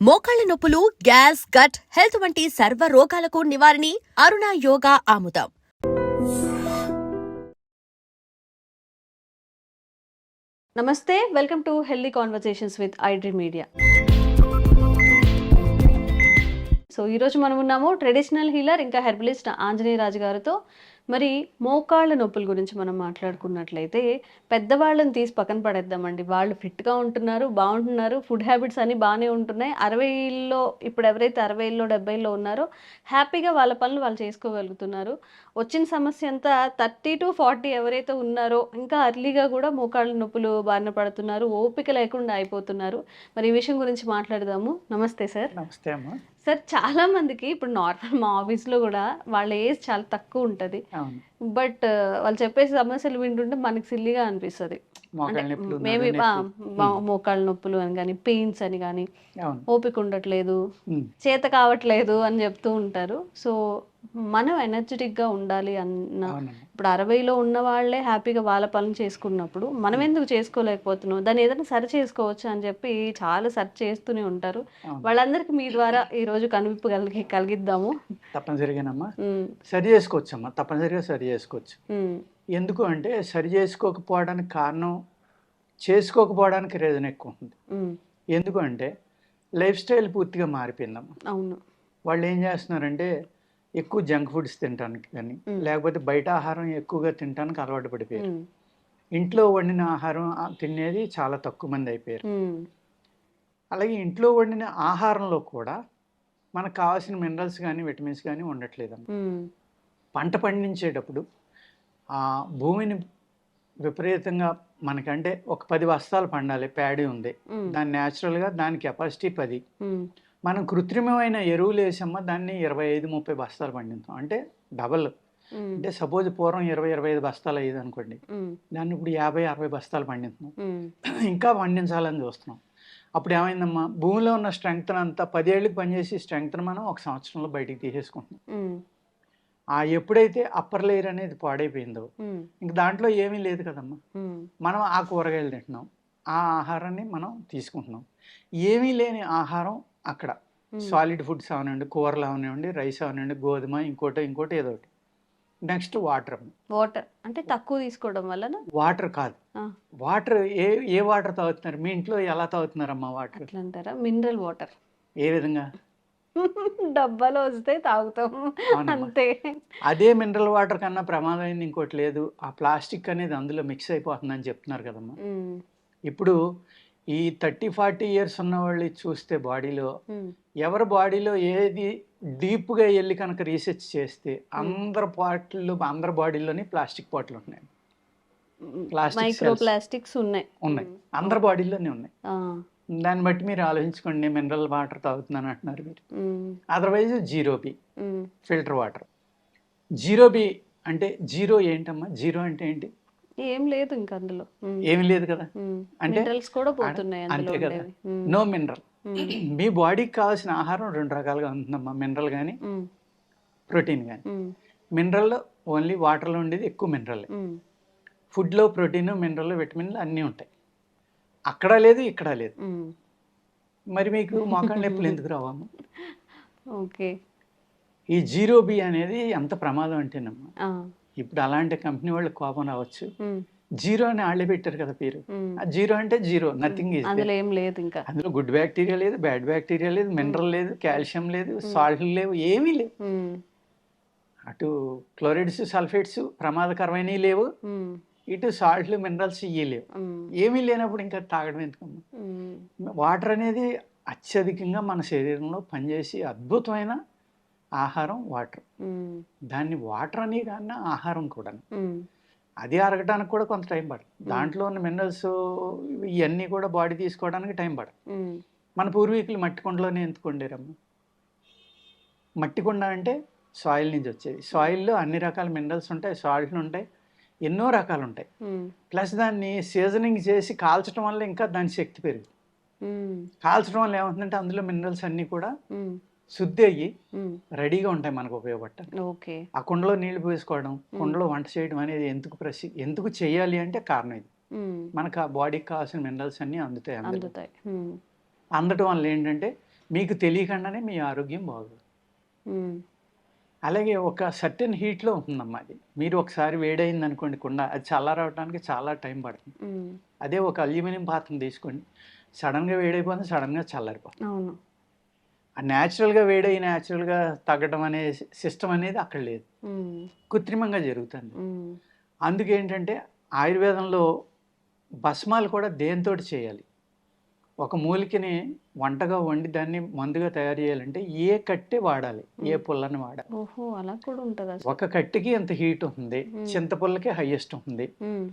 మోకాళ్ళ నొప్పులు gas gut health వంటి సర్వ రోగాలకు నివారణి అరుణ యోగా ఆముదం. Namaste welcome to healthy conversations with iDream media so ఈరోజు మనం ఉన్నాము ట్రెడిషనల్ హీలర్ ఇంకా హెర్బలిస్ట్ ఆంజనేయ రాజు గారితో. మరి మోకాళ్ళ నొప్పుల గురించి మనం మాట్లాడుకున్నట్లయితే పెద్దవాళ్ళని తీసి పక్కన పడేద్దామండి. వాళ్ళు ఫిట్గా ఉంటున్నారు బాగుంటున్నారు ఫుడ్ హ్యాబిట్స్ అన్నీ బాగానే ఉంటున్నాయి. అరవైలో ఇప్పుడు ఎవరైతే అరవైలో డెబ్బైలో ఉన్నారో హ్యాపీగా వాళ్ళ పనులు వాళ్ళు చేసుకోగలుగుతున్నారు. వచ్చిన సమస్య అంతా థర్టీ టు ఫార్టీ ఎవరైతే ఉన్నారో ఇంకా అర్లీగా కూడా మోకాళ్ళ నొప్పులు బారిన పడుతున్నారు ఓపిక లేకుండా అయిపోతున్నారు. మరి ఈ విషయం గురించి మాట్లాడదాము. నమస్తే సార్. నమస్తే అమ్మా. సార్ చాలా మందికి ఇప్పుడు నార్మల్ మా ఆఫీస్లో కూడా వాళ్ళ ఏజ్ చాలా తక్కువ ఉంటుంది. బట్ వాళ్ళు చెప్పే సమస్యలు వింటుంటే మనకి సిల్లిగా అనిపిస్తుంది. మేబీ. మోకాళ్ళ నొప్పులు అని కానీ పెయిన్స్ అని కానీ ఓపిక ఉండట్లేదు చేత కావట్లేదు అని చెప్తూ ఉంటారు. సో మనం ఎనర్జెటిక్గా ఉండాలి అన్న ఇప్పుడు అరవైలో ఉన్న వాళ్ళే హ్యాపీగా వాళ్ళ పనులు చేసుకున్నప్పుడు మనం ఎందుకు చేసుకోలేకపోతున్నాం? దాన్ని ఏదైనా సరి చేసుకోవచ్చు అని చెప్పి చాలా సెర్చ్ చేస్తూనే ఉంటారు. వాళ్ళందరికీ మీ ద్వారా ఈ రోజు కనువిప్పు కలిగి కలిగిద్దాము. తప్పనిసరిగానమ్మా. సరి చేసుకోవచ్చమ్మా. తప్పనిసరిగా సరి చేసుకోవచ్చు. ఎందుకు అంటే సరి చేసుకోకపోవడానికి కారణం చేసుకోకపోవడానికి రీజన్ ఎక్కువ ఉంది ఎందుకు అంటే లైఫ్ స్టైల్ పూర్తిగా మారిపోయిందమ్మా. అవును. వాళ్ళు ఏం చేస్తున్నారంటే ఎక్కువ జంక్ ఫుడ్స్ తినడానికి కానీ. లేకపోతే బయట ఆహారం ఎక్కువగా తినడానికి అలవాటు పడిపోయారు. ఇంట్లో వండిన ఆహారం తినేది చాలా తక్కువ మంది అయిపోయారు. అలాగే ఇంట్లో వండిన ఆహారంలో కూడా మనకు కావాల్సిన మినరల్స్ కానీ విటమిన్స్ కానీ ఉండట్లేదమ్మ. పంట పండించేటప్పుడు ఆ భూమిని విపరీతంగా మనకంటే ఒక పది బస్తాలు పండాలి ప్యాడీ ఉంది. దాని న్యాచురల్గా దాని కెపాసిటీ పది. మనం కృత్రిమమైన ఎరువులు వేసమ్మ దాన్ని ఇరవై ఐదు ముప్పై బస్తాలు పండిస్తాం అంటే డబల్. అంటే సపోజ్ పూర్వం ఇరవై ఇరవై ఐదు బస్తాలు అయ్యేది అనుకోండి. దాన్ని ఇప్పుడు యాభై అరవై బస్తాలు పండిస్తున్నాం. ఉమ్, ఇంకా పండించాలని చూస్తున్నాం. అప్పుడు ఏమైందమ్మా భూమిలో ఉన్న స్ట్రెంగ్త్ అంతా పదేళ్ళకి పనిచేసి స్ట్రెంగ్త్ని మనం ఒక సంవత్సరంలో బయటికి తీసేసుకుంటున్నాం. ఆ ఎప్పుడైతే అప్పర్ లేయర్ అనేది పాడైపోయిందో ఇంక దాంట్లో ఏమీ లేదు కదమ్మా. మనం ఆ కూరగాయలు తింటున్నాం ఆ ఆహారాన్ని మనం తీసుకుంటున్నాం. ఏమీ లేని ఆహారం అక్కడ. సాలిడ్ ఫుడ్స్ అవనివ్వండి కూరలు అవనివ్వండి రైస్ అవనివ్వండి గోధుమ ఇంకోటి ఇంకోటి ఏదో ఒకటి. నెక్స్ట్ వాటర్ వాటర్ అంటే తక్కువ తీసుకోవడం వలన వాటర్ కాదు. వాటర్ ఏ ఏ వాటర్ తాగుతున్నారు? మీ ఇంట్లో ఎలా తాగుతున్నారమ్మా వాటర్ అంటారా మినరల్ వాటర్ ఏ విధంగా? డబ్బాలో వస్తే తాగుతాం. అంతే. అదే మినరల్ వాటర్ కన్నా ప్రమాదమైంది ఇంకోటి లేదు. ఆ ప్లాస్టిక్ అనేది అందులో మిక్స్ అయిపోతుందని చెప్తున్నారు కదమ్మా. ఇప్పుడు ఈ థర్టీ ఫార్టీ ఇయర్స్ ఉన్న వాళ్ళు చూస్తే బాడీలో ఎవరి బాడీలో ఏది డీప్గా వెళ్ళి కనుక రీసెర్చ్ చేస్తే అందరి పాటలు అందరి బాడీలోని ప్లాస్టిక్ పాటలు ఉన్నాయి. cells. ప్లాస్టిక్స్ ఉన్నాయి. ఉన్నాయి. అందరి బాడీలోనే ఉన్నాయి. దాన్ని బట్టి మీరు ఆలోచించుకోండి నేను మినరల్ వాటర్ తాగుతున్నాను అంటున్నారు మీరు. Otherwise zero B. Filter water. Zero B అంటే జీరో ఏంటమ్మా? జీరో అంటే ఏంటి? ఏం లేదు ఇంక అందులో. ఏమీ లేదు కదా? అంటే కూడా పోతున్నాయి అంతే కదా. నో మినరల్ మీ బాడీకి కావాల్సిన ఆహారం రెండు రకాలుగా ఉంటుందమ్మా. మినరల్ కానీ ప్రోటీన్ కానీ మినరల్ ఓన్లీ వాటర్లో ఉండేది ఎక్కువ మినరల్ ఫుడ్లో ప్రోటీన్ మినరల్ విటమిన్లు అన్నీ ఉంటాయి. అక్కడ లేదు ఇక్కడ లేదు. మరి మీకు మోకాళ్ళ నొప్పులు ఎందుకు రావమ్మా? ఓకే. ఈ జీరో బి అనేది ఎంత ప్రమాదం అంటేనమ్మా. ఇప్పుడు అలాంటి కంపెనీ వాళ్ళు కోపం రావచ్చు. జీరో అని వాళ్ళే పెట్టారు కదా పేరు. జీరో అంటే జీరో నథింగ్ ఈజ్ అందులో ఏం లేదు ఇంకా. అందులో గుడ్ బ్యాక్టీరియా లేదు బ్యాడ్ బ్యాక్టీరియా లేదు మినరల్ లేదు కాల్షియం లేదు సాల్ట్ లేవు ఏమీ లేవు. అటు క్లోరైడ్స్ సల్ఫేట్స్ ప్రమాదకరమైనవి లేవు. ఇటు సాల్ట్లు మినరల్స్ ఇవి లేవు ఉమ్, ఏమీ లేనప్పుడు ఇంకా తాగడం ఎందుకమ్మా? వాటర్ అనేది అత్యధికంగా మన శరీరంలో పనిచేసి అద్భుతమైన ఆహారం వాటర్. దాన్ని వాటర్ అని కన్నా ఆహారం కూడా అది అరగడానికి కూడా కొంత టైం పడుతుంది దాంట్లో ఉన్న మినరల్స్ ఇవన్నీ కూడా బాడీ తీసుకోవడానికి టైం పడుతుంది మన పూర్వీకులు మట్టి కుండలోనే ఎందుకు వండారమ్మ? మట్టి కుండ అంటే సాయిల్ నుంచి వచ్చేది. సాయిల్లో అన్ని రకాల మినరల్స్ ఉంటాయి సాల్ట్లు ఉంటాయి. ఎన్నో రకాలు ఉంటాయి ప్లస్ దాన్ని సీజనింగ్ చేసి కాల్చడం వల్ల ఇంకా దాని శక్తి పెరుగుతుంది ఉమ్, కాల్చడం వల్ల ఏమవుతుందంటే అందులో మినరల్స్ అన్నీ కూడా శుద్ధి అయ్యి రెడీగా ఉంటాయి మనకు ఉపయోగపడటానికి. ఓకే. ఆ కుండలో నీళ్ళు పోసుకోవడం కుండలో వంట చేయడం అనేది ఎందుకు ప్రసి ఎందుకు చేయాలి అంటే కారణం ఇది. మనకు ఆ బాడీకి కావాల్సిన మినరల్స్ అన్నీ అందుతాయి అందుతాయి. అందటం వల్ల ఏంటంటే మీకు తెలియకుండానే మీ ఆరోగ్యం బాగోదు అలాగే ఒక సర్టెన్ హీట్లో ఉంటుందమ్మా అది. మీరు ఒకసారి వేడైంది అనుకోండి కుండ అది చల్లారవడానికి చాలా టైం పడుతుంది. అదే ఒక అల్యూమినియం పాత్రను తీసుకోండి సడన్గా వేడైపోతుంది సడన్గా చల్లారిపోతుంది. న్యాచురల్గా వేడై న్యాచురల్గా తగ్గడం అనే సిస్టమ్ అనేది అక్కడ లేదు. కృత్రిమంగా జరుగుతుంది. అందుకేంటంటే ఆయుర్వేదంలో భస్మాలు కూడా దేంతో చేయాలి? ఒక మూలికని వంటగా వండి దాన్ని మందుగా తయారు చేయాలంటే ఏ కట్టె వాడాలి? ఏ పుల్లని వాడాలి? ఓహో అలా కూడా ఉంటుందా ఒక కట్టెకి ఎంత హీట్ Hmm. చింతపుల్లకి హైయెస్ట్ ఉమ్,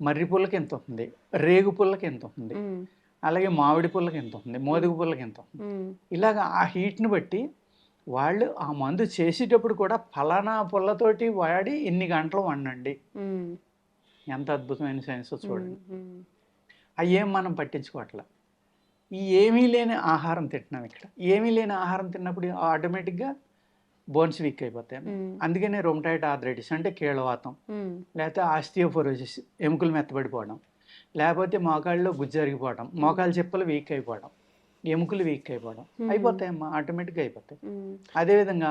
మర్రి పుల్లకి ఎంత ఉంటుంది రేగు పుల్లకి ఎంత ఉమ్, అలాగే మామిడి పుల్లకి ఎంత ఉంటుంది మోదుగు పుల్లకి ఎంత ఉమ్, ఇలాగ ఆ హీట్ని బట్టి వాళ్ళు ఆ మందు చేసేటప్పుడు కూడా ఫలానా పుల్లతోటి వాడి ఇన్ని గంటలు వండండి? ఎంత అద్భుతమైన సైన్స్ చూడండి. ఏం మనం పట్టించుకోవట్లే. ఈ ఏమీ లేని ఆహారం తింటున్నాం ఇక్కడ. ఏమీ లేని ఆహారం తిన్నప్పుడు ఆటోమేటిక్గా బోన్స్ వీక్ అయిపోతాయి అందుకనే రొమటైట్ ఆర్థరైటిస్ అంటే కీళ్ళవాతం లేకపోతే ఆస్టియోఫోరోసిస్ ఎముకలు మెత్తబడిపోవడం లేకపోతే మోకాళ్ళలో గుజ్జు జరిగిపోవడం మోకాళ్ళ చెప్పులు వీక్ అయిపోవడం. ఎముకలు వీక్ అయిపోవడం. అయిపోతాయమ్మా ఆటోమేటిక్గా అయిపోతాయి. అదేవిధంగా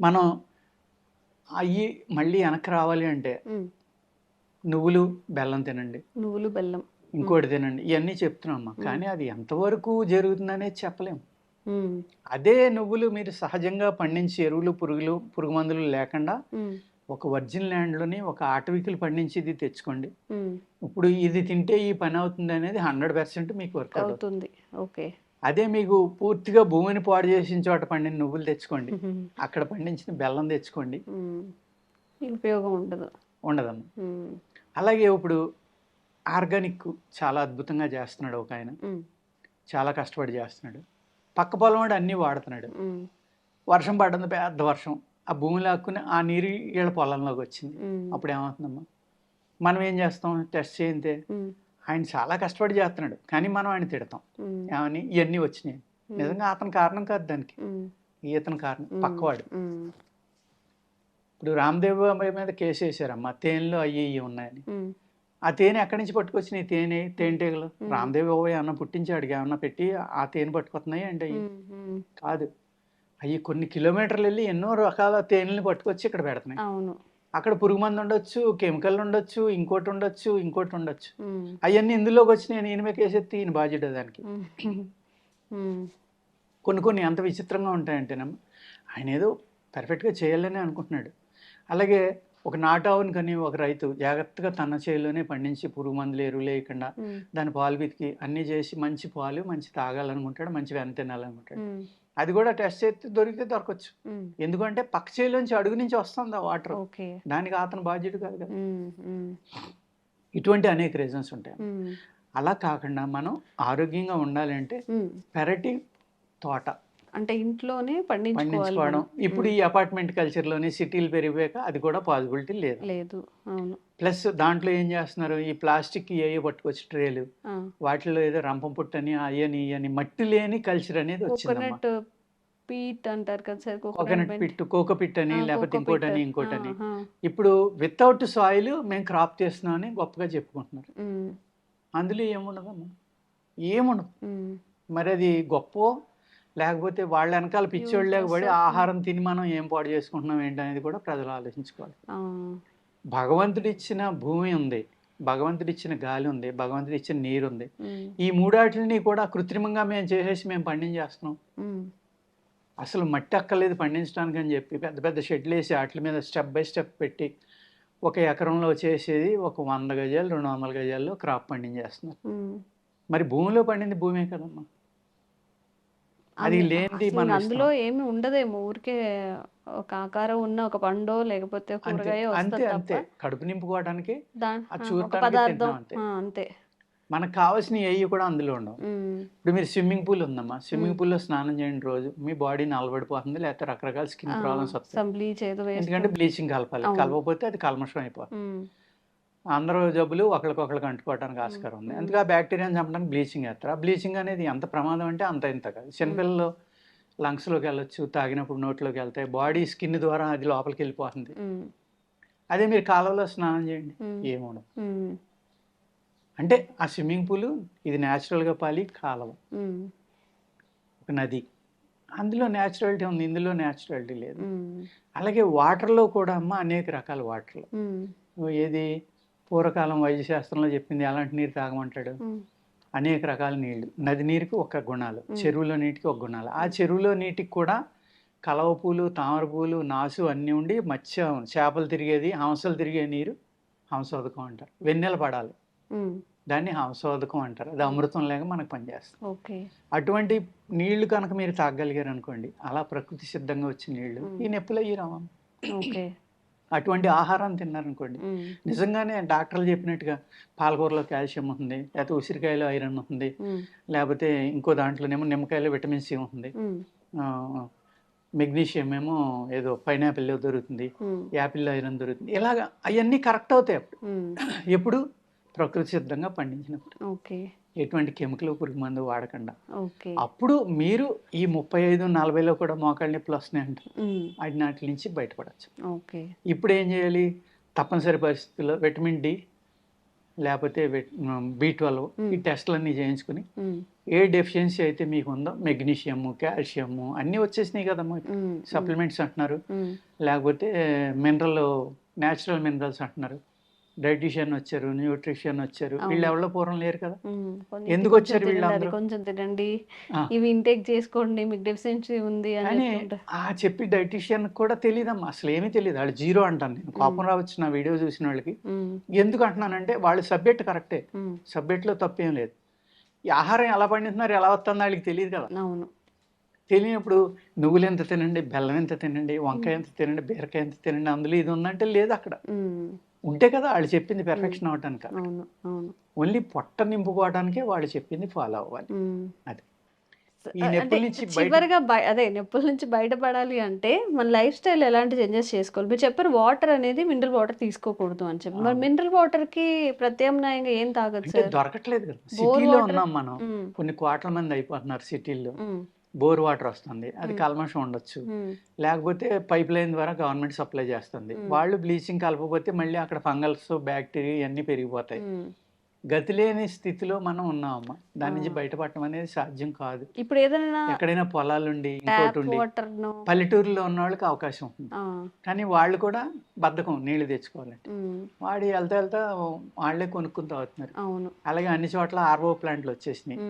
మనం అయ్యి మళ్ళీ వెనక్కి రావాలి అంటే. నువ్వులు బెల్లం తినండి. నువ్వులు బెల్లం. ఇంకోటి తినండి. ఇవన్నీ చెప్తున్నామ్మా కానీ అది ఎంతవరకు జరుగుతుందనేది చెప్పలేము అదే నువ్వులు మీరు సహజంగా పండించి ఎరువులు పురుగులు పురుగు మందులు లేకుండా ఒక వర్జిన్ ల్యాండ్లోని ఒక ఆటవికులు పండించి ఇది తెచ్చుకోండి. ఇప్పుడు ఇది తింటే ఈ పని అవుతుంది అనేది హండ్రెడ్ పర్సెంట్ మీకు వర్క్ అవుతుంది. ఓకే. అదే మీకు పూర్తిగా భూమిని పాడు చేసిన చోట పండిన నువ్వులు తెచ్చుకోండి. అక్కడ పండించిన బెల్లం తెచ్చుకోండి. ఉపయోగం ఉండదు. ఉండదమ్మా. అలాగే ఇప్పుడు ఆర్గానిక్ చాలా అద్భుతంగా చేస్తున్నాడు ఒక ఆయన చాలా కష్టపడి చేస్తున్నాడు. పక్క పొలం వాడు అన్నీ వాడుతున్నాడు. వర్షం పడ్డంది పెద్ద వర్షం. ఆ భూమి లాక్కుని ఆ నీరు వీళ్ళ పొలంలోకి వచ్చింది. అప్పుడు ఏమవుతుందమ్మా? మనం ఏం చేస్తాం? టెస్ట్ చేయితే. ఆయన చాలా కష్టపడి చేస్తున్నాడు. కానీ మనం ఆయన తిడతాం. ఏమని? ఇవన్నీ వచ్చినాయి. నిజంగా అతని కారణం కాదు దానికి. ఈతని కారణం. పక్కవాడు. ఇప్పుడు రామ్దేవ్ మీద కేసు వేసారమ్మా తేనెలో అయ్యి ఇవి ఉన్నాయని. ఆ తేనె ఎక్కడి నుంచి పట్టుకొచ్చినాయి? తేనె తేనెటీగలు. రామ్దేవ్ బాబాయ్ అన్న పుట్టించాడు ఏమన్నా పెట్టి ఆ తేనె పట్టుకొస్తున్నాయి ఉమ్, ఉమ్. కాదు. అవి కొన్ని కిలోమీటర్లు వెళ్ళి ఎన్నో రకాల తేనెల్ని పట్టుకొచ్చి ఇక్కడ పెడుతున్నాయి. అవును. అక్కడ పురుగు మందు ఉండొచ్చు కెమికల్ ఉండొచ్చు ఇంకోటి ఉండొచ్చు ఇంకోటి ఉండొచ్చు. అవన్నీ ఇందులోకి వచ్చి నేను ఈయన మీద కేసెత్తి ఈయన బాధ్యత దానికి. కొన్ని కొన్ని ఎంత విచిత్రంగా ఉంటాయంటేనమ్మా. ఆయన ఏదో పర్ఫెక్ట్గా చేయాలని అనుకుంటున్నాడు. అలాగే ఒక నాటావుని కానీ ఒక రైతు జాగ్రత్తగా తన చేతిలోనే పండించి పురుగు మందులు ఎరువులు వేయకుండా ఉమ్, దాని పాలు పితికి అన్నీ చేసి మంచి పాలు మంచి తాగాలనుకుంటాడు మంచి వెన్న తినాలనుకుంటాడు అది కూడా టెస్ట్ చేస్తే దొరికితే దొరకచ్చు. ఎందుకంటే పక్క చేలోంచి అడుగు నుంచి వస్తుంది ఆ వాటర్. ఓకే. దానికి అతను బాధ్యత కాదు కదా. ఇటువంటి అనేక రీజన్స్ ఉంటాయి. అలా కాకుండా మనం ఆరోగ్యంగా ఉండాలి అంటే ఉమ్. పెరటి తోట అంటే ఇంట్లోనే పండించుకోవాలి పండించుకోవడం. ఇప్పుడు ఈ అపార్ట్మెంట్ కల్చర్లోని సిటీలు పెరిగిపోయాక అది కూడా పాసిబిలిటీ లేదు? లేదు. అవును. ప్లస్ దాంట్లో ఏం చేస్తున్నారు? ఈ ప్లాస్టిక్ ఏ పట్టుకొచ్చి ట్రేలు ఆ. వాటిలో ఏదో రంపం పుట్టని అయ్యని ఇయ్యని మట్టి లేని కల్చర్ అనేది కోకోనట్ పీట్ అంటారు కదా sir coconut pit coco pit అని లేకపోతే ఇంకోటని ఇంకోటని. ఇప్పుడు వితౌట్ సాయిల్ మేము క్రాప్ చేస్తున్నామని గొప్పగా చెప్పుకుంటున్నారు. అందులో ఏముండదమ్మా? ఏముండదు. మరి అది గొప్ప లేకపోతే వాళ్ళ వెనకాల పిచ్చోళ్ళు లేకపోతే ఆహారం తిని మనం ఏం పాడు చేసుకుంటున్నాం ఏంటి అనేది కూడా ప్రజలు ఆలోచించుకోవాలి. భగవంతుడు ఇచ్చిన భూమి ఉంది భగవంతుడు ఇచ్చిన గాలి ఉంది భగవంతుడు ఇచ్చిన నీరు ఉంది. ఈ మూడాటిని కూడా కృత్రిమంగా మేము చేసేసి మేము పండించేస్తున్నాం. అసలు మట్టి అక్కర్లేదు పండించడానికి అని చెప్పి పెద్ద పెద్ద షెడ్లు వేసి వాటి మీద స్టెప్ బై స్టెప్ పెట్టి ఒక ఎకరంలో చేసేది ఒక వంద గజాలు రెండు వందల గజాల్లో క్రాప్ పండించేస్తున్నారు. మరి భూమిలో పండింది భూమే కదమ్మా. అది లేనిది మనం అందులో ఏమి ఉండదేమో. ఊరికే ఒక ఆకారం ఉన్న ఒక పండో లేకపోతే కూరగాయ అంతే అంతే. కడుపు నింపుకోవడానికి పదార్థం అంతే. మనకు కావాల్సిన ఏవి కూడా అందులో ఉండవు. ఇప్పుడు మీరు స్విమ్మింగ్ పూల్ ఉందమ్మా. స్విమ్మింగ్ పూల్లో స్నానం చేయండి రోజు. మీ బాడీ నలబడిపోతుంది లేకపోతే రకరకాల స్కిన్ ప్రాబ్లమ్స్ వస్తాయి. ఎందుకంటే బ్లీచింగ్ కలపాలి. కలపకపోతే అది కల్మషం అయిపోతుంది. అందరూ జబ్బులు ఒకరికొకరికి అంటుకోవడానికి ఆస్కారం ఉంది. అందుకే ఆ బ్యాక్టీరియాని చంపడానికి బ్లీచింగ్ వేస్తారు ఆ బ్లీచింగ్ అనేది ఎంత ప్రమాదం అంటే అంత ఇంత కాదు. చిన్నపిల్లలు లంగ్స్లోకి వెళ్ళొచ్చు తాగినప్పుడు నోట్లోకి వెళ్తాయి బాడీ స్కిన్ ద్వారా అది లోపలికి వెళ్ళిపోతుంది. అదే మీరు కాలువలో స్నానం చేయండి. ఏముండదు. అంటే ఆ స్విమ్మింగ్ పూల్ ఇది న్యాచురల్గా పాలి కాలువ. ఉమ్, నది. అందులో న్యాచురాలిటీ ఉంది ఇందులో న్యాచురాలిటీ లేదు. అలాగే వాటర్లో కూడా అమ్మ అనేక రకాల వాటర్లు. ఏది? పూర్వకాలం వైద్యశాస్త్రంలో చెప్పింది ఎలాంటి నీరు తాగమంటాడు? అనేక రకాల నీళ్ళు. నది నీరుకి ఒక గుణాలు. చెరువులో నీటికి ఒక గుణాలు. ఆ చెరువులో నీటికి కూడా కలవ పూలు తామర పూలు నాసు అన్నీ ఉండి మత్స్య చేపలు తిరిగేది హంసలు తిరిగే నీరు హంసోదకం అంటారు. వెన్నెల పడాలి. దాన్ని హంసోదకం అంటారు. అది అమృతం లేక మనకు పనిచేస్తుంది. ఓకే. అటువంటి నీళ్ళు కనుక మీరు తాగలిగారు అనుకోండి అలా ప్రకృతి సిద్ధంగా వచ్చిన నీళ్ళు. ఈ నొప్పులు అయ్యి ఓకే. అటువంటి ఆహారం తిన్నారనుకోండి. నిజంగానే డాక్టర్లు చెప్పినట్టుగా పాలకూరలో కాల్షియం ఉంటుంది లేకపోతే ఉసిరికాయలో ఐరన్ ఉమ్, లేకపోతే ఇంకో దాంట్లోనేమో నిమ్మకాయలో విటమిన్ సి ఆ, మెగ్నీషియం ఏమో ఏదో పైనాపిల్లో దొరుకుతుంది ఉమ్, యాపిల్లో ఐరన్ దొరుకుతుంది. ఇలాగ అవన్నీ కరెక్ట్ అవుతాయి అప్పుడు. ఎప్పుడు? ప్రకృతి సిద్ధంగా పండించినప్పుడు. ఓకే. ఎటువంటి కెమికల్ పురుగు మందు వాడకుండా. అప్పుడు మీరు ఈ ముప్పై ఐదు నలభైలో కూడా మోకాళ్ళ నొప్పులు వస్తున్నాయి నాటి నుంచి బయటపడచ్చు. ఇప్పుడు ఏం చేయాలి? తప్పనిసరి పరిస్థితుల్లో విటమిన్ డి లేకపోతే బి ట్వెల్వ్ ఈ. టెస్టులన్నీ చేయించుకుని ఏ డెఫిషియన్సీ అయితే మీకు ఉందో మెగ్నీషియము కాల్షియము అన్నీ వచ్చేసినాయి కదమ్మా సప్లిమెంట్స్ అంటున్నారు. లేకపోతే మినరల్ న్యాచురల్ మినరల్స్ అంటున్నారు. డైటీషియన్ వచ్చారు న్యూట్రిషియన్ వచ్చారు. వీళ్ళు ఎవరో పూర్వం లేరు కదా? ఎందుకు వచ్చారు వీళ్ళందరూ? కొంచెం తినండి. ఇవి ఇంటేక్ చేసుకోండి మీకు డెఫిషియన్సీ ఉంది అని. ఆ చెప్పి డైటీషియన్ కూడా తెలియదమ్మా అసలు ఏమీ తెలియదు వాళ్ళు జీరో అంటాను నేను. కోపం రావచ్చు నా వీడియో చూసిన వాళ్ళకి. ఎందుకు అంటున్నానంటే వాళ్ళు సబ్జెక్ట్ కరెక్టే ఉమ్, సబ్జెక్ట్లో తప్పేం లేదు. ఆహారం ఎలా పండిస్తున్నారు ఎలా వస్తుందో వాళ్ళకి తెలియదు కదా. అవును. తెలియనప్పుడు నువ్వులు ఎంత తినండి బెల్లం ఎంత తినండి వంకాయ ఎంత తినండి బీరకాయ ఎంత తినండి అందులో ఇది ఉందంటే లేదు అక్కడ. ఉంటే కదా వాళ్ళు చెప్పింది పెర్ఫెక్షన్ అవును ఓన్లీ పొట్ట నింపుకోవడానికే వాళ్ళు చెప్పింది ఫాలో అవ్వాలి. అది. చివరిగా అదే నొప్పుల నుంచి బయటపడాలి అంటే మన లైఫ్ స్టైల్ ఎలాంటి చేంజెస్ చేసుకోవాలి? మీరు చెప్పారు వాటర్ అనేది మినరల్ వాటర్ తీసుకోకూడదు అని చెప్పి. మరి. మినరల్ వాటర్కి ప్రత్యామ్నాయంగా ఏం సార్? దొరకట్లేదు సిటీలో ఉన్నాం మనం. కొన్ని కోట్ల మంది అయిపోతున్నారు సిటీల్లో బోర్ వాటర్ వస్తుంది. అది. కల్మషం ఉండొచ్చు. లేకపోతే పైప్ లైన్ ద్వారా గవర్నమెంట్ సప్లై చేస్తుంది. వాళ్ళు బ్లీచింగ్ కలపకపోతే మళ్ళీ అక్కడ ఫంగల్స్ బ్యాక్టీరియా ఇవన్నీ పెరిగిపోతాయి. గతి లేని స్థితిలో మనం ఉన్నామమ్మా. దాని నుంచి. బయటపడటం అనేది సాధ్యం కాదు. ఇప్పుడు ఏదైనా ఎక్కడైనా పొలాలుండి ఇంకోటి ఉండి పల్లెటూరులో ఉన్న వాళ్ళకి అవకాశం ఉంటుంది. కానీ వాళ్ళు కూడా బద్ధకం నీళ్ళు తెచ్చుకోవాలంటే. వాడి వెళ్తా వెళ్తా వాళ్ళే కొనుక్కుని తాగుతున్నారు. అలాగే అన్ని చోట్ల ఆర్ఓ ప్లాంట్లు వచ్చేసినాయి.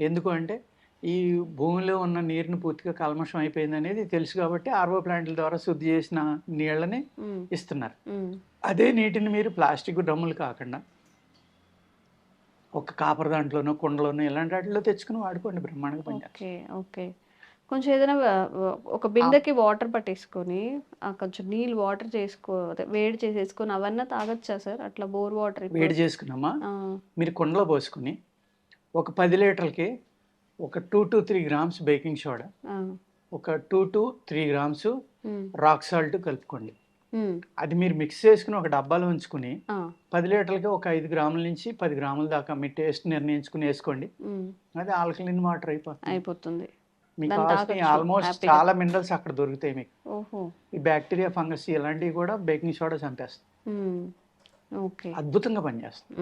ఎందుకు అంటే ఈ భూమిలో ఉన్న నీరుని పూర్తిగా కల్మషం అయిపోయింది అనేది తెలుసు కాబట్టి ఆర్ఓ ప్లాంట్ల ద్వారా శుద్ధి చేసిన నీళ్ళని ఇస్తున్నారు. అదే నీటిని మీరు ప్లాస్టిక్ డ్రమ్ములు కాకుండా ఒక కాపర్ దాంట్లోనో కుండలోనో ఇలాంటి వాటిలో తెచ్చుకుని వాడుకోండి బ్రహ్మాండంగా పనిచేస్తుంది ఓకే ఓకే. కొంచెం ఏదైనా ఒక బిందెకి వాటర్ పట్టేసుకొని కొంచెం నీళ్ళు వాటర్ చేసుకో వేడి చేసేసుకొని అవన్నీ తాగొచ్చా సార్? అట్లా బోర్ వాటర్ వేడి చేసుకున్నామా? మీరు కుండలో పోసుకుని ఒక పది లీటర్లకి ఒక two to three grams baking soda ఒక two to three grams rock salt కలుపుకోండి. అది మీరు మిక్స్ చేసుకుని ఒక డబ్బాలో ఉంచుకుని పది లీటర్లకి ఒక ఐదు గ్రాముల నుంచి పది గ్రాముల దాకా మీ టేస్ట్ నిర్ణయించుకుని వేసుకోండి. అది ఆల్కలిన్ వాటర్ అయిపోతుంది. అయిపోతుంది. మీకు ఆల్మోస్ట్. చాలా మినరల్స్ అక్కడ దొరుకుతాయి మీకు. ఈ బ్యాక్టీరియా ఫంగస్ ఇలాంటివి కూడా బేకింగ్ సోడా చంపేస్తుంది అద్భుతంగా పనిచేస్తుంది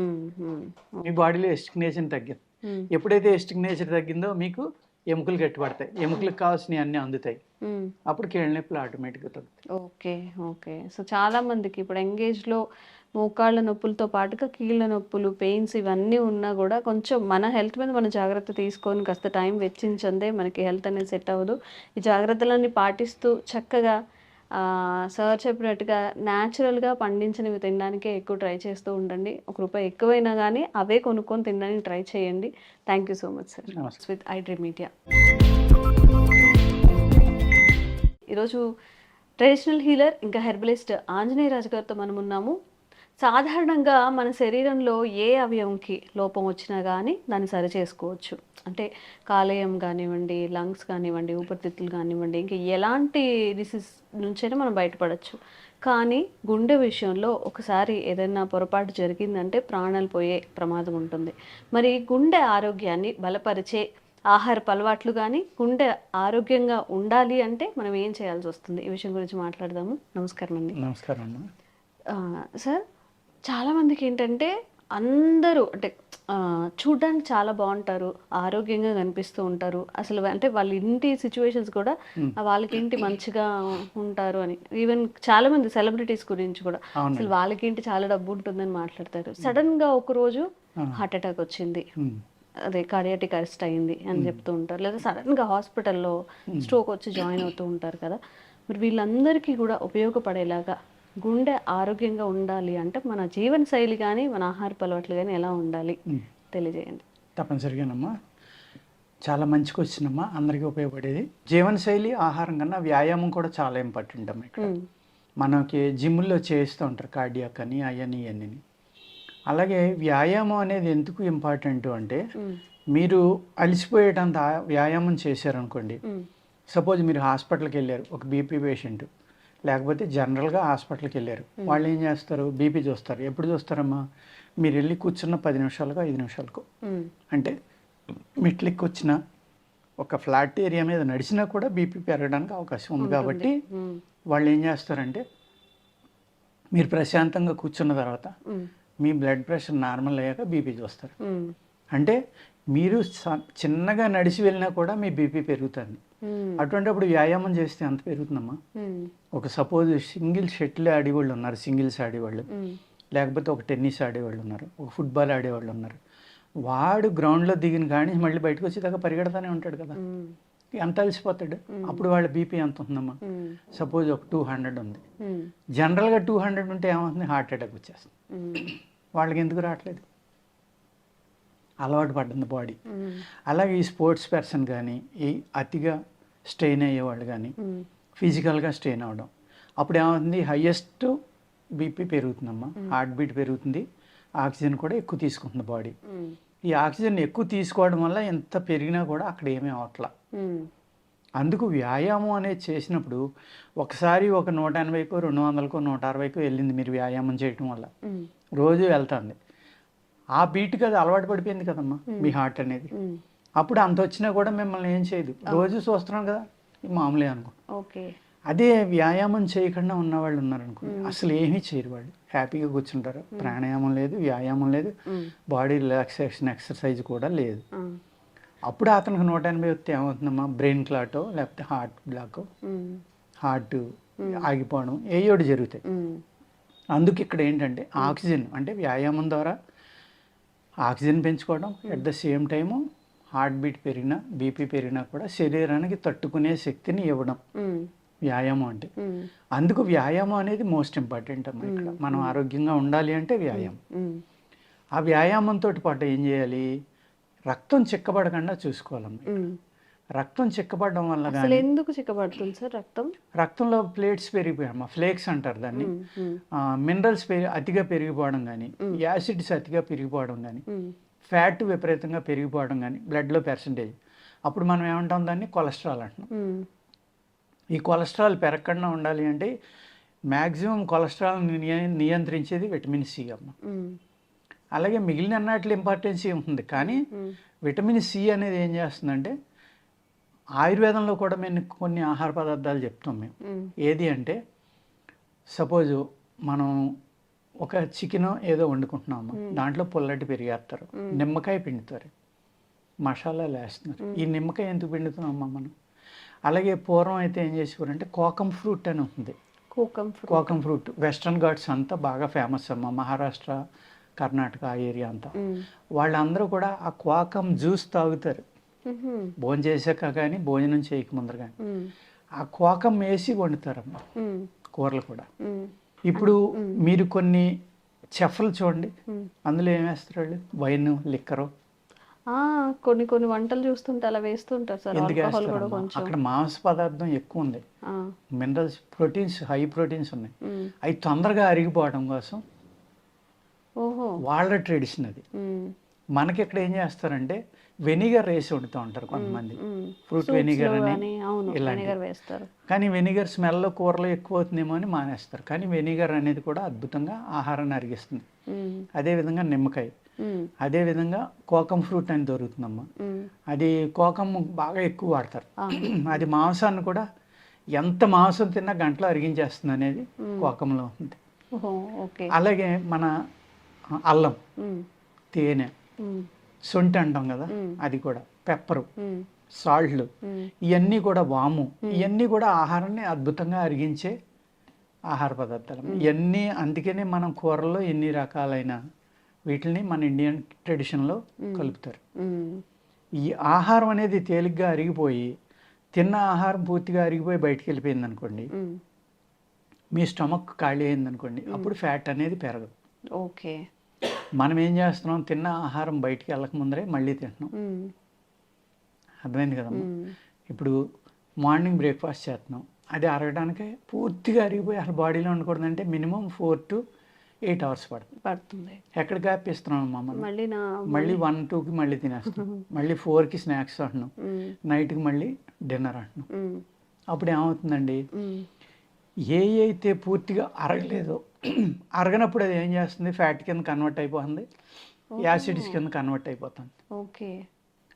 మీ బాడీలో ఎస్టిక్ నేచర్ తగ్గింది ఎప్పుడైతే ఎస్టిక్ నేచర్ తగ్గిందో మీకు ఎముకలు గట్టిపడతాయి ఎముకలకు కావాల్సినవి అన్నీ అందుతాయి. ఉమ్. అప్పుడు కీళ్ళ నొప్పులు ఆటోమేటిక్గా తగ్గుతాయి. ఓకే ఓకే సో చాలా మందికి ఇప్పుడు ఎంగేజ్లో మోకాళ్ళ నొప్పులతో పాటుగా కీళ్ళ నొప్పులు పెయిన్స్ ఇవన్నీ ఉన్నా కూడా కొంచెం మన హెల్త్ మీద మనం జాగ్రత్త తీసుకొని కాస్త టైం వెచ్చించందే మనకి హెల్త్ అనేది సెట్ అవ్వదు. ఈ జాగ్రత్తలన్నీ పాటిస్తూ చక్కగా సార్ చెప్పినట్టుగా న్యాచురల్గా పండించినవి తినడానికే ఎక్కువ ట్రై చేస్తూ ఉండండి. ఒక రూపాయి ఎక్కువైనా కానీ అవే కొనుక్కొని తినడానికి ట్రై చేయండి. Thank you so much sir with iDream media ఈరోజు ట్రెడిషనల్ హీలర్ ఇంకా హెర్బలిస్ట్ ఆంజనేయ రాజు గారితో మనం ఉన్నాము సాధారణంగా మన శరీరంలో ఏ అవయవంకి లోపం వచ్చినా కానీ దాన్ని సరి చేసుకోవచ్చు. అంటే కాలేయం కానివ్వండి లంగ్స్ కానివ్వండి ఊపిరితిత్తులు కానివ్వండి ఇంకా ఎలాంటి డిసీజ్ నుంచైనా మనం బయటపడవచ్చు కానీ గుండె విషయంలో ఒకసారి ఏదైనా పొరపాటు జరిగిందంటే ప్రాణాలు పోయే ప్రమాదం ఉంటుంది. మరి గుండె ఆరోగ్యాన్ని బలపరిచే ఆహారపు అలవాట్లు కానీ గుండె ఆరోగ్యంగా ఉండాలి అంటే మనం ఏం చేయాల్సి వస్తుంది? ఈ విషయం గురించి మాట్లాడదాము. నమస్కారం అండి నమస్కారం సార్ చాలామందికి ఏంటంటే అందరూ అంటే చూడ్డానికి చాలా బాగుంటారు ఆరోగ్యంగా కనిపిస్తూ ఉంటారు. అసలు అంటే వాళ్ళ ఇంటి సిచ్యువేషన్స్ కూడా వాళ్ళకేంటి మంచిగా ఉంటారు అని. ఈవెన్ చాలా మంది సెలబ్రిటీస్ గురించి కూడా. అసలు వాళ్ళకేంటి చాలా డబ్బు ఉంటుందని మాట్లాడతారు. సడన్గా ఒక రోజు హార్ట్ అటాక్ వచ్చింది. అదే కార్డియాటిక్ అరెస్ట్ అయింది అని చెప్తూ ఉంటారు. లేదా సడన్గా హాస్పిటల్లో స్ట్రోక్ వచ్చి జాయిన్ అవుతూ ఉంటారు కదా. మరి వీళ్ళందరికీ కూడా ఉపయోగపడేలాగా గుండె ఆరోగ్యంగా ఉండాలి అంటే మన జీవన శైలి కానీ మన ఆహారపు అలవాట్లు కానీ ఎలా ఉండాలి తెలియజేయండి. తప్పనిసరిగానమ్మా. చాలా మంచి క్వశ్చన్ అమ్మా అందరికీ ఉపయోగపడేది. జీవనశైలి ఆహారం కన్నా వ్యాయామం కూడా చాలా ఇంపార్టెంట్ అమ్మా ఇక్కడ. మనకి జిమ్లో చేస్తూ ఉంటారు కార్డియాక్ అని అవన్నీ ఇవన్నీ అలాగే వ్యాయామం అనేది ఎందుకు ఇంపార్టెంట్ అంటే మీరు అలసిపోయేటంత వ్యాయామం చేశారనుకోండి. సపోజ్ మీరు హాస్పిటల్కి వెళ్ళారు ఒక బీపీ పేషెంట్. లేకపోతే జనరల్గా హాస్పిటల్కి వెళ్ళారు వాళ్ళు ఏం చేస్తారు? బీపీ చూస్తారు. ఎప్పుడు చూస్తారమ్మా? మీరు వెళ్ళి కూర్చున్న పది నిమిషాలకు ఐదు నిమిషాలకు. అంటే మెట్లెక్కి వచ్చిన ఒక ఫ్లాట్ ఏరియా మీద నడిచినా కూడా బీపీ పెరగడానికి అవకాశం ఉంది కాబట్టి వాళ్ళు ఏం చేస్తారంటే మీరు ప్రశాంతంగా కూర్చున్న తర్వాత మీ బ్లడ్ ప్రెషర్ నార్మల్ అయ్యాక బీపీ చూస్తారు. అంటే మీరు చిన్నగా నడిచి వెళ్ళినా కూడా మీ బీపీ పెరుగుతుంది. అటువంటిప్పుడు వ్యాయామం చేస్తే ఎంత పెరుగుతుందమ్మా. ఉమ్, ఒక సపోజ్ సింగిల్ షటిల్ ఆడేవాళ్ళు ఉన్నారు సింగిల్స్ ఆడేవాళ్ళు. ఉమ్, లేకపోతే ఒక టెన్నిస్ ఆడేవాళ్ళు ఉన్నారు ఒక ఫుట్బాల్ ఆడేవాళ్ళు ఉన్నారు. వాడు గ్రౌండ్లో దిగిన కానీ మళ్ళీ బయటకు వచ్చేదాకా పరిగెడతానే ఉంటాడు కదా. ఎంత అలసిపోతాడు? అప్పుడు వాళ్ళ బీపీ ఎంత ఉందమ్మా? సపోజ్ ఒక టూ హండ్రెడ్ ఉంది. జనరల్గా టూ హండ్రెడ్ ఉంటే ఏమవుతుంది? హార్ట్ అటాక్ వచ్చేస్తుంది. వాళ్ళకి ఎందుకు రావట్లేదు? అలవాటు పడ్డంది బాడీ అలాగే ఈ స్పోర్ట్స్ పర్సన్ కానీ ఈ అతిగా స్ట్రెయిన్ అయ్యేవాళ్ళు కానీ ఫిజికల్గా స్ట్రెయిన్ అవ్వడం. అప్పుడు ఏమవుతుంది? హయ్యెస్ట్ బీపీ పెరుగుతుందమ్మా. హార్ట్ బీట్ పెరుగుతుంది. ఆక్సిజన్ కూడా ఎక్కువ తీసుకుంటుంది బాడీ ఈ ఆక్సిజన్ ఎక్కువ తీసుకోవడం వల్ల ఎంత పెరిగినా కూడా అక్కడ ఏమీ అవట్లా అందుకు వ్యాయామం అనేది చేసినప్పుడు ఒకసారి ఒక నూట ఎనభైకో రెండు వందలకో నూట అరవైకో వెళ్ళింది మీరు వ్యాయామం చేయటం వల్ల. రోజు వెళ్తుంది. ఆ బీట్కి అది అలవాటు పడిపోయింది కదమ్మా మీ హార్ట్ అనేది. అప్పుడు అంత వచ్చినా కూడా మిమ్మల్ని ఏం చేయదు. రోజు చూస్తున్నాం కదా మామూలే అనుకో. ఓకే. అదే వ్యాయామం చేయకుండా ఉన్నవాళ్ళు ఉన్నారనుకోండి అసలు ఏమీ చేయరు వాళ్ళు. హ్యాపీగా కూర్చుంటారు. ప్రాణాయామం లేదు వ్యాయామం లేదు బాడీ రిలాక్సేషన్ ఎక్సర్సైజ్ కూడా లేదు. అప్పుడు అతనికి నూట ఎనభై వస్తే ఏమవుతుందమ్మా బ్రెయిన్ క్లాటో లేకపోతే హార్ట్ బ్లాక్? హార్ట్ ఆగిపోవడం ఏయోటి జరుగుతాయి. అందుకు ఇక్కడ ఏంటంటే ఆక్సిజన్ అంటే వ్యాయామం ద్వారా ఆక్సిజన్ పెంచుకోవడం at the same time heart beat పెరిగినా బీపీ పెరిగినా కూడా శరీరానికి తట్టుకునే శక్తిని ఇవ్వడం. వ్యాయామం అంటే. అందుకు వ్యాయామం అనేది మోస్ట్ ఇంపార్టెంట్ అమ్మా ఇక్కడ. మనం ఆరోగ్యంగా ఉండాలి అంటే వ్యాయామం. ఆ వ్యాయామంతో పాటు ఏం చేయాలి? రక్తం చిక్కబడకుండా చూసుకోవాలమ్మా. రక్తం చిక్కబడడం వల్ల అసలు ఎందుకు చిక్కబడుతుంది సార్ రక్తం? రక్తంలో ప్లేట్స్ పెరిగిపోయామ్మా ఫ్లేక్స్ అంటారు దాన్ని. మినరల్స్ పెరిగి అతిగా పెరిగిపోవడం కానీ యాసిడ్స్ అతిగా పెరిగిపోవడం కానీ ఫ్యాట్ విపరీతంగా పెరిగిపోవడం కానీ బ్లడ్లో పర్సంటేజ్. అప్పుడు మనం ఏమంటాం దాన్ని? కొలెస్ట్రాల్ అంటున్నాం. ఈ కొలెస్ట్రాల్ పెరగకుండా ఉండాలి అంటే మ్యాక్సిమం కొలెస్ట్రాల్ నియంత్రించేది విటమిన్ సి అమ్మ. అలాగే మిగిలిన అన్నట్లు ఇంపార్టెన్సీ ఉంటుంది కానీ విటమిన్ సి అనేది ఏం చేస్తుందంటే ఆయుర్వేదంలో కూడా మేము కొన్ని ఆహార పదార్థాలు చెప్తాం మేము. ఏది అంటే సపోజు మనం ఒక చికెన్ ఏదో వండుకుంటున్నాము దాంట్లో పుల్లటి పెరిగేస్తారు. నిమ్మకాయ పిండుతారు. మసాలాలు వేస్తున్నారు ఈ నిమ్మకాయ ఎందుకు పిండుతున్నామా మనం? అలాగే పూర్వం అయితే ఏం చేసేవారంటే కోకం ఫ్రూట్ అని ఉంటుంది kokum fruit. Kokum fruit. Western Ghats అంతా బాగా ఫేమస్ అమ్మ. మహారాష్ట్ర కర్ణాటక ఆ ఏరియా అంతా. వాళ్ళందరూ కూడా ఆ కోకం జ్యూస్ తాగుతారు. భోజనం చేశాక కానీ భోజనం చేయక ముందర కానీ. ఆ కోకం వేసి వండుతారమ్మ. కూరలు కూడా. ఇప్పుడు మీరు కొన్ని చెఫ్లు చూడండి. అందులో ఏం వేస్తారు వాళ్ళు వైన్ లిక్కరు. కొన్ని కొన్ని వంటలు చూస్తుంటే అలా వేస్తుంటారు సార్. ఆల్కహాల్ కూడా? కొంచెం. అక్కడ మాంస పదార్థం ఎక్కువ ఉంది. మినరల్స్ ప్రోటీన్స్ హై ప్రోటీన్స్ ఉన్నాయి. అవి తొందరగా అరిగిపోవడం కోసం వాళ్ళ ట్రెడిషన్ అది. మనకి ఇక్కడ ఏం చేస్తారంటే వెనిగర్ వేసి వండుతూ ఉంటారు కొంతమంది. ఫ్రూట్ వెనిగర్ అని వేస్తారు. కానీ వెనిగర్ స్మెల్లో కూరలో ఎక్కువ అవుతుందేమో అని మానేస్తారు. కానీ వెనిగర్ అనేది కూడా అద్భుతంగా ఆహారాన్ని అరిగిస్తుంది. అదేవిధంగా నిమ్మకాయ. అదేవిధంగా కోకం ఫ్రూట్ అని దొరుకుతుందమ్మా. అది కోకం బాగా ఎక్కువ వాడతారు. అది మాంసాన్ని కూడా ఎంత మాంసం తిన్నా గంటలో అరిగించేస్తుంది అనేది కోకంలో ఉంది. అలాగే మన అల్లం. తేనె. సొంటి అంటాం కదా. అది కూడా. పెప్పరు. సాల్ట్లు. ఇవన్నీ కూడా వాము. ఇవన్నీ కూడా ఆహారాన్ని అద్భుతంగా అరిగించే ఆహార పదార్థాలు. ఇవన్నీ అందుకనే మనం కూరల్లో ఎన్ని రకాలైన వీటిని మన ఇండియన్ ట్రెడిషన్లో కలుపుతారు. ఈ ఆహారం అనేది తేలిగ్గా అరిగిపోయి తిన్న ఆహారం పూర్తిగా అరిగిపోయి బయటికి వెళ్ళిపోయింది అనుకోండి. మీ స్టమక్ ఖాళీ అయింది అనుకోండి అప్పుడు ఫ్యాట్ అనేది పెరగదు. ఓకే. మనం ఏం చేస్తున్నాం? తిన్న ఆహారం బయటికి వెళ్ళక ముందరే మళ్ళీ తింటున్నాం. అర్థమైంది కదమ్మా? మ్మ్. ఇప్పుడు మార్నింగ్ బ్రేక్ఫాస్ట్ చేస్తున్నాం. అది అరగడానికి పూర్తిగా అరిగిపోయి అసలు బాడీలో ఉండకూడదంటే minimum four to eight hours పడుతుంది. పడుతుంది. ఎక్కడ గ్యాప్ ఇస్తున్నాం మమ్మల్ని? మళ్ళీ మళ్ళీ వన్ టూకి మళ్ళీ తినేస్తాం మళ్ళీ ఫోర్కి స్నాక్స్ అంటున్నాం. నైట్కి మళ్ళీ డిన్నర్ అంటున్నాం. అప్పుడు ఏమవుతుందండి. ఏ అయితే పూర్తిగా అరగలేదో అరగనప్పుడు అది ఏం చేస్తుంది ఫ్యాట్ కింద కన్వర్ట్ అయిపోతుంది యాసిడ్స్ కింద కన్వర్ట్ అయిపోతుంది ఓకే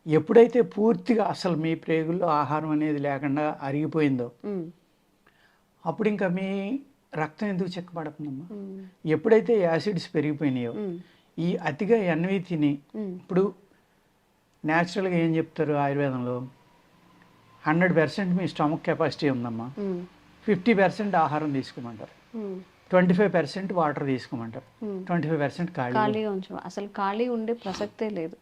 ఎప్పుడైతే పూర్తిగా అసలు మీ ప్రేగుల్లో ఆహారం అనేది లేకుండా అరిగిపోయిందో. అప్పుడు ఇంకా మీ రక్తం ఎందుకు చెక్కబడుతుందమ్మా మ్మ్. ఎప్పుడైతే యాసిడ్స్ పెరిగిపోయినాయో. ఈ అతిగా ఎన్నవి తిని. ఇప్పుడు న్యాచురల్గా ఏం చెప్తారు ఆయుర్వేదంలో హండ్రెడ్ పర్సెంట్ మీ స్టమక్ కెపాసిటీ ఉందమ్మా మ్మ్. ఫిఫ్టీ పర్సెంట్ ఆహారం తీసుకోమంటారు. ట్వంటీ ఫైవ్ పర్సెంట్ వాటర్ తీసుకోమంటారు మ్మ్. ట్వంటీ ఫైవ్ పర్సెంట్ ఖాళీ ఉంచు అసలు ఖాళీ ఉండే ప్రసక్తే లేదు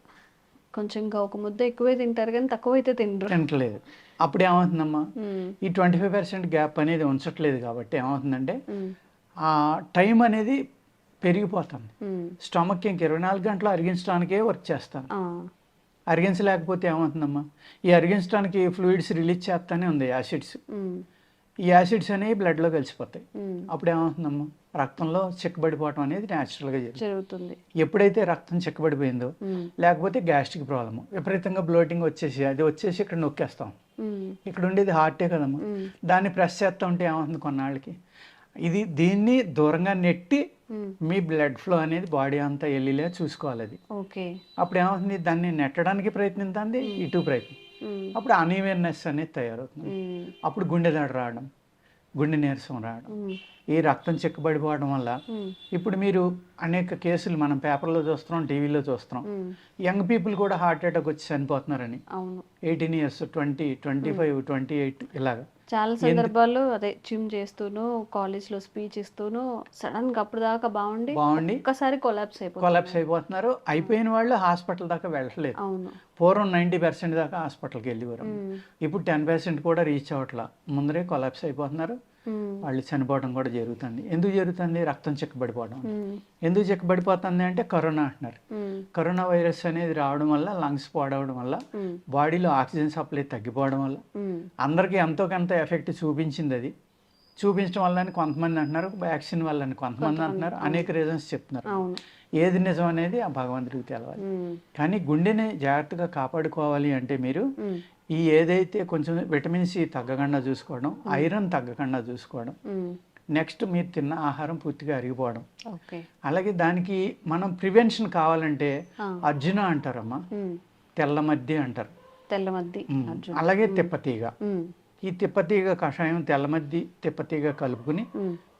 కొంచెం ఇంకా ఒక ముద్ద ఎక్కువే తింటారు కానీ తక్కువ అయితే తినరు తింటలేదు అప్పుడు ఏమవుతుందమ్మా మ్మ్. ఈ ట్వంటీ ఫైవ్ పర్సెంట్ గ్యాప్ అనేది ఉంచట్లేదు కాబట్టి ఏమవుతుందంటే మ్మ్. ఆ టైం అనేది పెరిగిపోతుంది. స్టమక్ ఇంక ఇరవై నాలుగు గంటలు అరిగించడానికే వర్క్ చేస్తాను. అరిగించలేకపోతే ఏమవుతుందమ్మా ఈ అరిగించడానికి ఫ్లూయిడ్స్ రిలీజ్ చేస్తానే ఉంది యాసిడ్స్. ఈ యాసిడ్స్ అనేవి బ్లడ్లో కలిసిపోతాయి. అప్పుడు ఏమవుతుందమ్మా రక్తంలో చిక్కబడిపోవటం అనేది న్యాచురల్గా జరుగుతుంది జరుగుతుంది ఎప్పుడైతే రక్తం చిక్కబడిపోయిందో. లేకపోతే గ్యాస్ట్రిక్ ప్రాబ్లమ్ విపరీతంగా బ్లోటింగ్ వచ్చేసి అది వచ్చేసి ఇక్కడ నొక్కేస్తాం. ఇక్కడ ఉండేది హార్టే కదమ్మా మ్మ్. దాన్ని ప్రెస్ చేస్తూ ఉంటే ఏమవుతుంది కొన్నాళ్ళకి ఇది దీన్ని దూరంగా నెట్టి. మీ బ్లడ్ ఫ్లో అనేది బాడీ అంతా వెళ్ళిలే చూసుకోవాలి అది ఓకే అప్పుడు ఏమవుతుంది దాన్ని నెట్టడానికి ప్రయత్నిస్తుంది ఇటు ప్రయత్నం. అప్పుడు అన్ఈవెన్నెస్ అనేది తయారవుతుంది. అప్పుడు గుండె దాడి రావడం గుండె నీరసం రావడం. ఈ రక్తం చిక్కబడిపోవడం వల్ల. ఇప్పుడు మీరు అనేక కేసులు మనం పేపర్లో చూస్తున్నాం టీవీలో చూస్తున్నాం. యంగ్ పీపుల్ కూడా హార్ట్ అటాక్ వచ్చి చనిపోతున్నారని. Eighteen years twenty twenty five twenty eight ఇలాగా. చాలా సందర్భాల్లో అదే జిమ్ చేస్తూను కాలేజ్లో స్పీచ్ ఇస్తూను సడన్గా అప్పుడు దాకా బాగుండి బాగుండి ఒక్కసారి కొలాప్స్ అయిపోతుంది కొలాప్స్ అయిపోతున్నారు. అయిపోయిన వాళ్ళు హాస్పిటల్ దాకా వెళ్ళట్లేదు అవును. పూర్వం నైంటీ పర్సెంట్ దాకా హాస్పిటల్కి వెళ్ళేవారు. ఇప్పుడు టెన్ పర్సెంట్ కూడా రీచ్ అవ్వట్లా. ముందరే కొలాప్స్ అయిపోతున్నారు. వాళ్ళు చనిపోవడం కూడా జరుగుతుంది. ఎందుకు జరుగుతుంది? రక్తం చిక్కబడిపోవడం. ఎందుకు చిక్కబడిపోతుంది అంటే కరోనా అంటున్నారు. కరోనా వైరస్ అనేది రావడం వల్ల లంగ్స్ పాడవడం వల్ల. బాడీలో ఆక్సిజన్ సప్లై తగ్గిపోవడం వల్ల. అందరికీ ఎంతో కొంత ఎఫెక్ట్ చూపించింది అది. చూపించడం వల్ల కొంతమంది అంటున్నారు వ్యాక్సిన్ వల్ల కొంతమంది అంటున్నారు. అనేక రీజన్స్ చెప్తున్నారు. ఏది నిజం అనేది ఆ భగవంతుడికి తెలవాలి. కానీ గుండెని జాగ్రత్తగా కాపాడుకోవాలి అంటే మీరు. ఈ ఏదైతే కొంచెం విటమిన్ సి తగ్గకుండా చూసుకోవడం ఐరన్ తగ్గకుండా చూసుకోవడం. నెక్స్ట్ మీరు తిన్న ఆహారం పూర్తిగా అరిగిపోవడం అలాగే దానికి మనం ప్రివెన్షన్ కావాలంటే. అర్జున అంటారమ్మా మ్మ్. తెల్ల మద్ది అంటారు అలాగే తిప్పతీగ. ఈ తిప్పతీగ కషాయం తెల్లమద్ది తిప్పతీగ కలుపుకుని.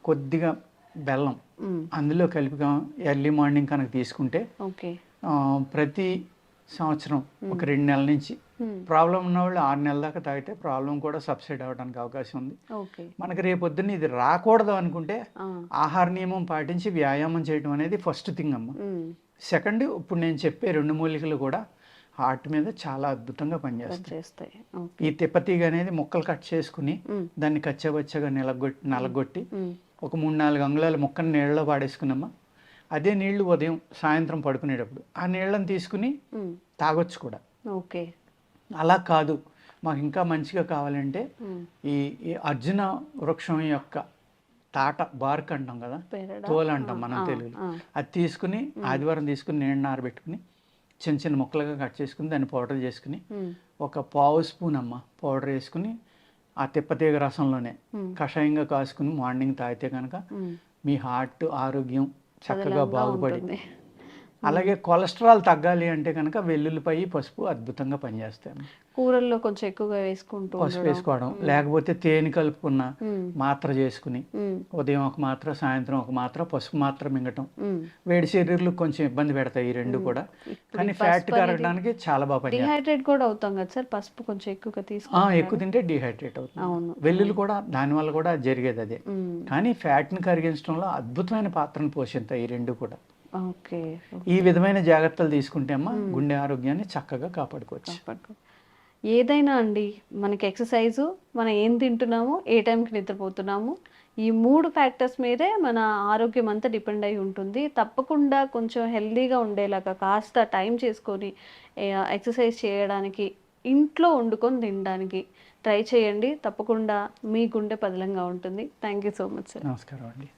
కొద్దిగా బెల్లం. అందులో కలిపి ఎర్లీ మార్నింగ్ కనుక తీసుకుంటే ప్రతి సంవత్సరం ఒక రెండు నెలల నుంచి. ప్రాబ్లం ఉన్న వాళ్ళు ఆరు నెలల దాకా తాగితే ప్రాబ్లం కూడా సబ్సైడ్ అవ్వడానికి అవకాశం ఉంది మనకి రేపొద్దున ఇది రాకూడదు అనుకుంటే. ఆహార నియమం పాటించి వ్యాయామం చేయడం అనేది ఫస్ట్ థింగ్ అమ్మ మ్మ్. సెకండ్ ఇప్పుడు నేను చెప్పే రెండు మూలికలు కూడా హార్ట్ మీద చాలా అద్భుతంగా పనిచేస్తాయి ఈ తిప్పతీగ అనేది ముక్కలు కట్ చేసుకుని. దాన్ని కచ్చబచ్చగా నిలగొట్టి నలగొట్టి. ఒక మూడు నాలుగు అంగుళాల ముక్కని నీళ్ళలో పాడేసుకున్నామా అదే నీళ్ళు ఉదయం సాయంత్రం పడుకునేటప్పుడు ఆ నీళ్ళని తీసుకుని. తాగొచ్చు కూడా ఓకే అలా కాదు మాకు ఇంకా మంచిగా కావాలంటే. ఈ ఈ అర్జున వృక్షం యొక్క తాట బార్క్ అంటాం కదా? తోలు అంటాం మనం తెలుగులో. అది తీసుకుని ఆదివారం తీసుకుని నీళ్ళు నారబెట్టుకుని చిన్న చిన్న ముక్కలుగా కట్ చేసుకుని దాన్ని పౌడర్ చేసుకుని. ఒక పావు స్పూన్ అమ్మ పౌడర్ వేసుకుని ఆ తిప్పతీగ రసంలోనే. కషాయంగా కాసుకుని మార్నింగ్ తాగితే కనుక. మీ హార్ట్ ఆరోగ్యం చక్కగా బాగుపడి. అలాగే కొలెస్ట్రాల్ తగ్గాలి అంటే కనుక వెల్లుల్లిపాయి పసుపు అద్భుతంగా పనిచేస్తాయి. కూరల్లో కొంచెం ఎక్కువగా వేసుకుంటూ పసుపు. వేసుకోవడం లేకపోతే తేనె కలుపుకున్న. మాత్ర చేసుకుని. ఉదయం ఒక మాత్ర సాయంత్రం ఒక మాత్ర పసుపు మాత్ర మింగటం. వేడి శరీరాలకు కొంచెం ఇబ్బంది పెడతాయి ఈ రెండు కూడా. కానీ ఫ్యాట్ కరగడానికి చాలా బాగా డిహైడ్రేట్ కూడా అవుతాం కదా సార్? పసుపు కొంచెం ఎక్కువగా ఆ, తీసుకుంటాం ఎక్కువ తింటే డిహైడ్రేట్ అవుతుంది. వెల్లుల్లి కూడా దానివల్ల కూడా జరిగేది అదే. కానీ ఫ్యాట్ని కరిగించడంలో అద్భుతమైన పాత్రను పోషిస్తాయి ఈ రెండు కూడా. ఈ విధమైన జాగ్రత్తలు తీసుకుంటే అమ్మా గుండె ఆరోగ్యాన్ని చక్కగా కాపాడుకోవచ్చు. కాపాడుకో. ఏదైనా అండి మనకి ఎక్సర్సైజు మనం ఏం తింటున్నాము ఏ టైంకి నిద్రపోతున్నాము ఈ మూడు ఫ్యాక్టర్స్ మీదే మన ఆరోగ్యం అంతా డిపెండ్ అయి ఉంటుంది. తప్పకుండా కొంచెం హెల్దీగా ఉండేలాగా కాస్త టైం చేసుకొని ఎక్సర్సైజ్ చేయడానికి ఇంట్లో వండుకొని తినడానికి ట్రై చేయండి. తప్పకుండా మీ గుండె పదిలంగా ఉంటుంది. Thank you so much sir. నమస్కారం అండి.